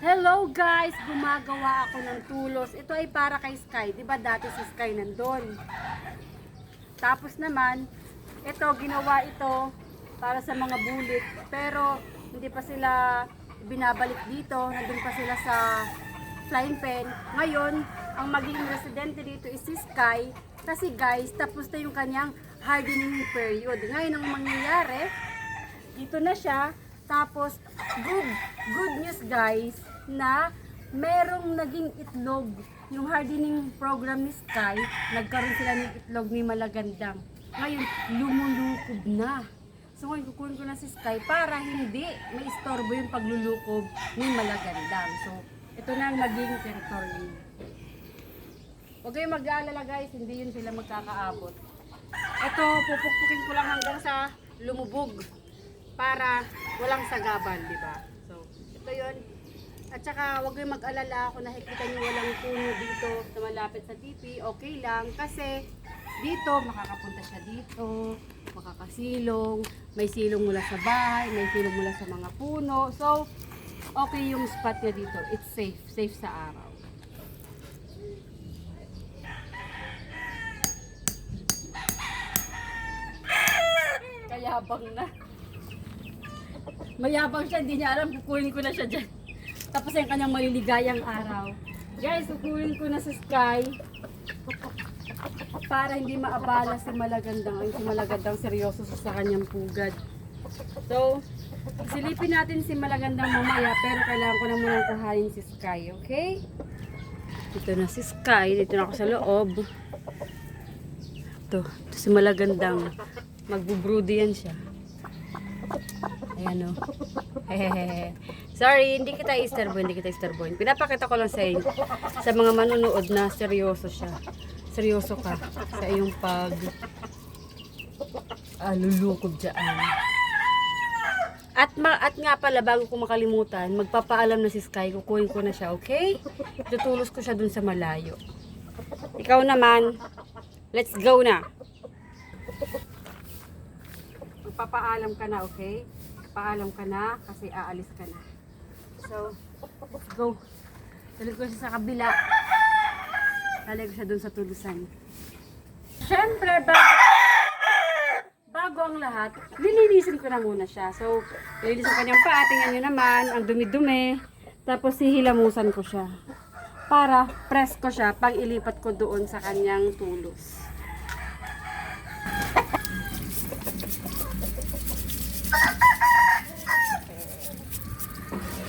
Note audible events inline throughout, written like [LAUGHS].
Hello guys! Gumagawa ako ng tulos. Ito ay para kay Sky. Di ba dati si Sky nandun? Tapos naman, ito, ginawa ito para sa mga bulit. Pero, hindi pa sila binabalik dito. Nandun pa sila sa flying pen. Ngayon, ang magiging residente dito is si Sky. Kasi guys, tapos na yung kanyang hardening period. Ngayon, ang mangyayari, dito na siya. Tapos, good, good news guys, na merong naging itlog. Yung hardening program ni Sky, nagkaroon sila ng itlog ni Malagandang. Ngayon, lumulukob na. So ngayon, kukunin ko na si Sky para hindi may istorbo yung paglulukob ni Malagandang. So, ito na ang maging territory. Huwag kayong mag-aalala guys, hindi yun sila magkakaabot. Ito, pupukpukin ko lang hanggang sa lumubog para walang sagaban, di ba? So, ito yun. At saka, huwag kayong mag-alala kung nakikita nyo walang puno dito sa malapit sa TV, okay lang. Kasi, dito, makakapunta siya dito, makakasilong, may silong mula sa bahay, may silong mula sa mga puno. So, okay yung spot niya dito. It's safe, safe sa araw. Kayabang na. Mayabang siya, hindi niya alam, kukunin ko na siya dyan. Tapos yung kanyang maliligayang araw. Guys, kukunin ko na sa sky para hindi maabala si Malagandang. Ang si Malagandang seryoso sa kanyang pugad. So, silipin natin si Malagandang mamaya pero kailangan ko na muna kuhanin si Sky, okay? Dito na si Sky, dito na ako sa loob. Ito, ito si Malagandang. Magbubroody yan siya. Ayan o. Hehehe. [LAUGHS] Sorry, hindi kita istorbo, hindi kita istorbo. Pinapakita ko lang sa inyo, sa mga manonood na seryoso siya. Seryoso ka sa iyong pag ah, lulukob dyan. At, ma at nga pala, bago ko makalimutan, magpapaalam na si Sky, kukuhin ko na siya, okay? Tutulos ko siya dun sa malayo. Ikaw naman, let's go na. Magpapaalam ka na, okay? Paalam ka na kasi aalis ka na. So, let's go. Tuloy ko siya sa kabila. Talay ko siya dun sa tulusan. Siyempre, bago, bago ang lahat, lilinisin ko na muna siya. So, lilinisin ko kanyang paa. Tingnan nyo naman, ang dumi-dumi. Tapos, hihilamusan ko siya. Para press ko siya pag ilipat ko doon sa kanyang tulos.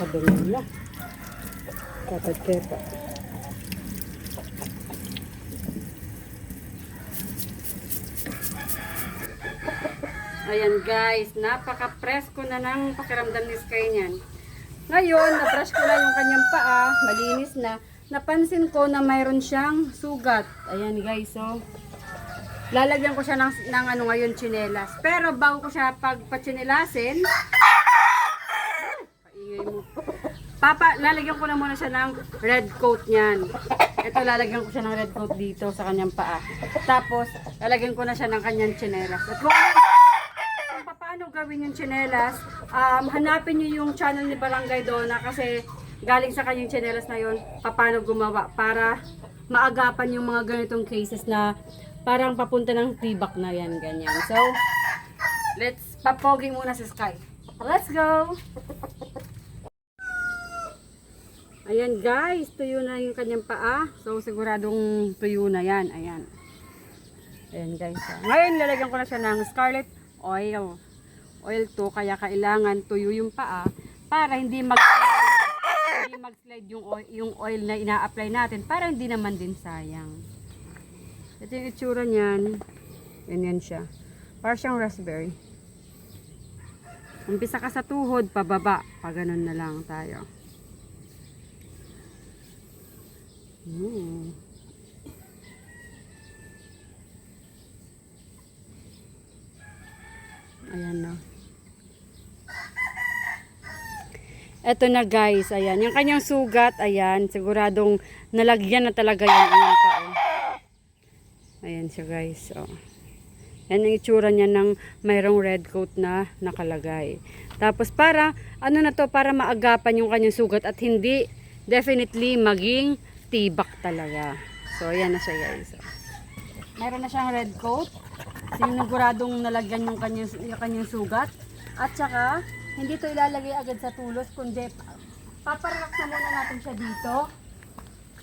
Kadungan na. Kapag-kepa. Ayan guys, napaka-presko na ng pakiramdam ni Sky niyan. Ngayon, na-brush ko na yung kanyang paa, malinis na. Napansin ko na mayroon siyang sugat. Ayan guys, so lalagyan ko siya ng, ng ano ngayon, chinelas. Pero bago ko siya pagpachinelasin. Papa, lalagyan ko na muna siya ng red coat niyan. Ito, lalagyan ko siya ng red coat dito sa kanyang paa. Tapos, lalagyan ko na siya ng kanyang chinelas. At kung, paano gawin yung chinelas, um, hanapin niyo yung channel ni Barangay Dona kasi galing sa kanyang chinelas na yun, paano gumawa para maagapan yung mga ganitong cases na parang papunta ng tibak na yan, ganyan. So, let's papoging muna sa sky. Let's go! [LAUGHS] Ayan guys, tuyo na yung kanyang paa. So siguradong tuyo na yan. Ayan. Ayan guys. ah. Ngayon lalagyan ko na siya ng scarlet oil. Oil to kaya kailangan tuyo yung paa para hindi mag hindi mag-slide yung oil, yung oil na ina-apply natin para hindi naman din sayang. Ito yung itsura niyan. Ganyan siya. Para siyang raspberry. Umpisa ka sa tuhod, pababa. Pa ganun na lang tayo. Mm. Ayan na. Eto na guys, ayan. Yung kanyang sugat, ayan. Siguradong nalagyan na talaga yan. Ayan pa, oh. Ayan siya guys, oh. Yan ang itsura niya ng mayroong red coat na nakalagay. Tapos para, ano na to, para maagapan yung kanyang sugat at hindi definitely maging tibak talaga. So, ayan na siya guys. Meron na siyang red coat. Siniguradong nalagyan yung kanyang, yung kanyang sugat. At saka, hindi to ilalagay agad sa tulos, kundi paparelax na muna natin siya dito.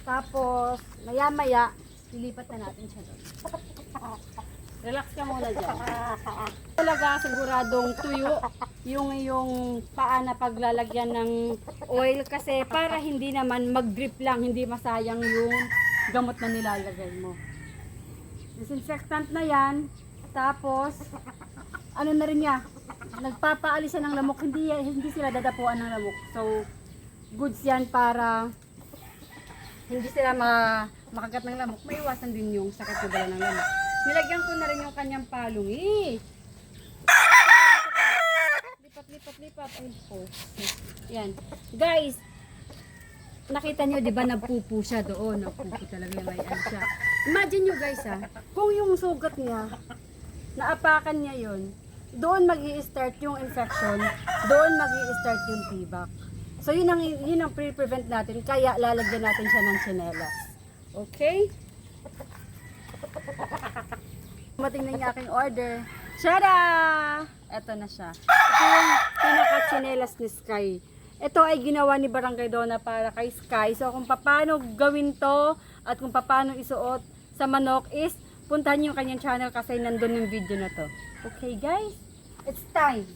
Tapos, maya maya, lilipat na natin siya doon. [LAUGHS] Relax ka muna dyan. Talaga siguradong tuyo yung yung paa na paglalagyan ng oil kasi para hindi naman mag-drip lang, hindi masayang yung gamot na nilalagay mo. Disinfectant na yan. Tapos, ano na rin niya, nagpapaalis siya ng lamok. Hindi, hindi sila dadapuan ng lamok. So, goods yan para hindi sila ma makagat ng lamok. Maiwasan din yung sakit dala ng lamok. Nilagyan ko na rin yung kanyang palong. Eh! Lipat, lipat, lipat. Ay, po. Yan. Guys, nakita nyo, di ba, nagpupo siya doon. Nagpupo talaga yung may siya. Imagine nyo guys ha, kung yung sugat niya, naapakan niya yon doon mag start yung infection, doon mag start yung tibak. So yun ang, yun ang pre-prevent natin, kaya lalagyan natin siya ng tsinelas. Okay? Mating na yung aking order. Tada! Ito na siya. Ito yung pinaka-tsinelas ni Sky. Ito ay ginawa ni Barangay Dona para kay Sky. So kung paano gawin to at kung paano isuot sa manok is puntahan yung kanyang channel kasi nandun yung video na to. Okay guys? It's time.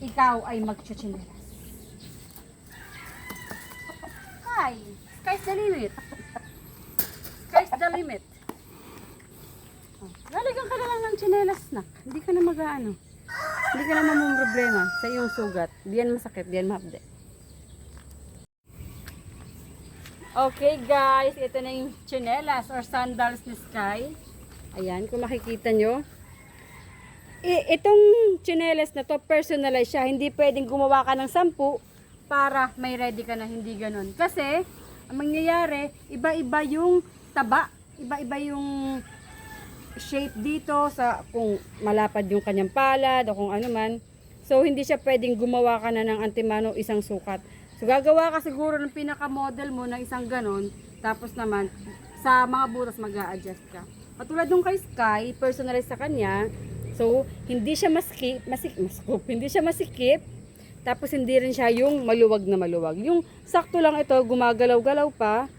Ikaw ay magchuchinelas. Sky! Sky's the limit. Sky's the limit. Oh, ka na lang ng tsinelas na. Hindi ka na mag-ano. Hindi ka na mamang problema sa iyong sugat. Di yan masakit, di yan mahapde. Okay guys, ito na yung tsinelas or sandals ni Sky. Ayan, kung makikita nyo. I, itong tsinelas na to, personalize siya. Hindi pwedeng gumawa ka ng sampu para may ready ka na hindi ganun. Kasi, ang mangyayari, iba-iba yung taba, iba-iba yung shape dito sa kung malapad yung kanyang palad o kung ano man. So hindi siya pwedeng gumawa ka na ng antimano isang sukat. So gagawa ka siguro ng pinaka-model mo ng isang ganon. Tapos naman sa mga butas mag adjust ka. Katulad nung kay Sky, personalized sa kanya. So hindi siya maskip, masik, maskop, hindi siya masikip. Tapos hindi rin siya yung maluwag na maluwag. Yung sakto lang ito, gumagalaw-galaw pa.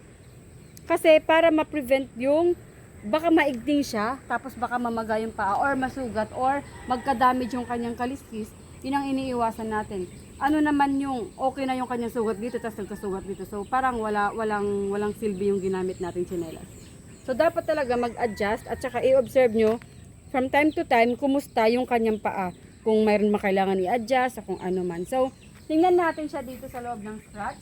Kasi para ma-prevent yung baka maigting siya, tapos baka mamaga yung paa, or masugat, or magka-damage yung kanyang kaliskis, yun ang iniiwasan natin. Ano naman yung okay na yung kanyang sugat dito, tapos nagkasugat dito. So parang wala, walang, walang silbi yung ginamit natin tsinelas. So dapat talaga mag-adjust at saka i-observe nyo from time to time kumusta yung kanyang paa. Kung mayroon makailangan i-adjust kung ano man. So tingnan natin siya dito sa loob ng scratch.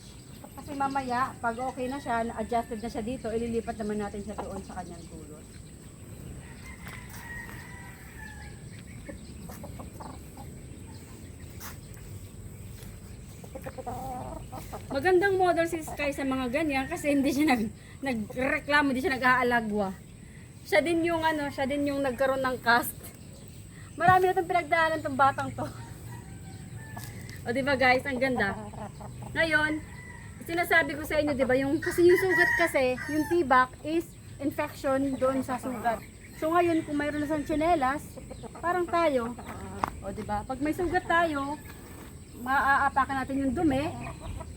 Kasi mamaya, pag okay na siya, adjusted na siya dito, ililipat naman natin siya doon sa kanyang tulos. Magandang model si Sky sa mga ganyan kasi hindi siya nag nagreklamo, hindi siya nag-aalagwa. Siya din yung ano, siya din yung nagkaroon ng cast. Marami na itong pinagdaanan tong batang to. O di ba guys, ang ganda. Ngayon, sinasabi ko sa inyo, 'di ba, yung kasi yung sugat kasi, yung tibak is infection doon sa sugat. So ngayon, kung mayroon na siyang tsinelas, parang tayo, o 'di ba? Pag may sugat tayo, maaapakan natin yung dumi,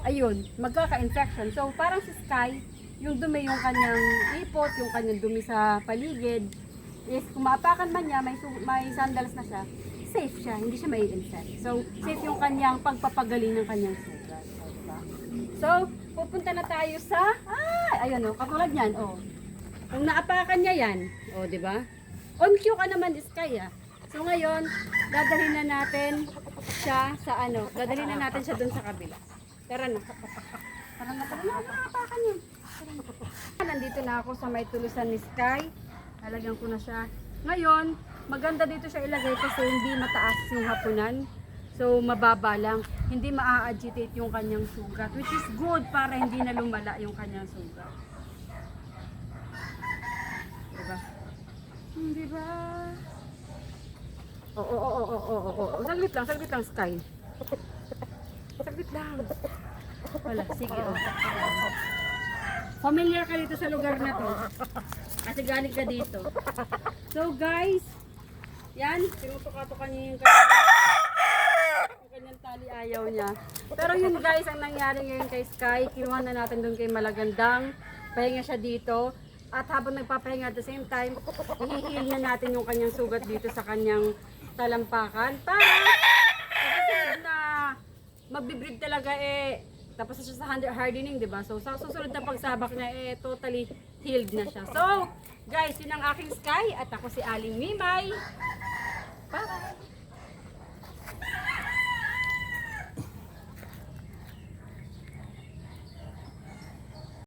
ayun, magkaka-infection. So parang si Sky, yung dumi yung kanyang ipot, yung kanyang dumi sa paligid, is kung maapakan man niya, may, may sandals na siya, safe siya, hindi siya may infect. So, safe yung kanyang pagpapagaling ng kanyang sugat. So, pupunta na tayo sa, ah, ayun o, katulad yan, o. Kung naapakan niya yan, o, di ba? On cue ka naman, Sky, ah. So, ngayon, dadalhin na natin siya sa ano, dadalhin na natin siya dun sa kabila. Tara na. Tara na, tara na, naapakan yun. Tara na. Nandito na ako sa may tulusan ni Sky. Lalagyan ko na siya. Ngayon, maganda dito siya ilagay kasi hindi mataas yung hapunan. So, mababa lang. Hindi maa-agitate yung kanyang sugat. Which is good para hindi na lumala yung kanyang sugat. Diba? Hmm, diba? Oo, oo, oo, oo, oo, oo, oo. Saglit lang, saglit lang, Sky. Saglit lang. Wala, sige. Oh. Familiar ka dito sa lugar na to. Kasi galing ka dito. So guys, yan, kanyang, yung kanyang tali ayaw niya. Pero yun guys, ang nangyari ngayon kay Sky, kinuha na natin doon kay Malagandang. Pahinga siya dito. At habang nagpapahinga at the same time, ihihil na natin yung kanyang sugat dito sa kanyang talampakan para na magbibreed talaga eh tapos siya sa hardening, di ba? So, sa susunod na pagsabak niya, eh, totally healed na siya. So, guys, yun ang aking Sky at ako si Aling Mimay. Bye!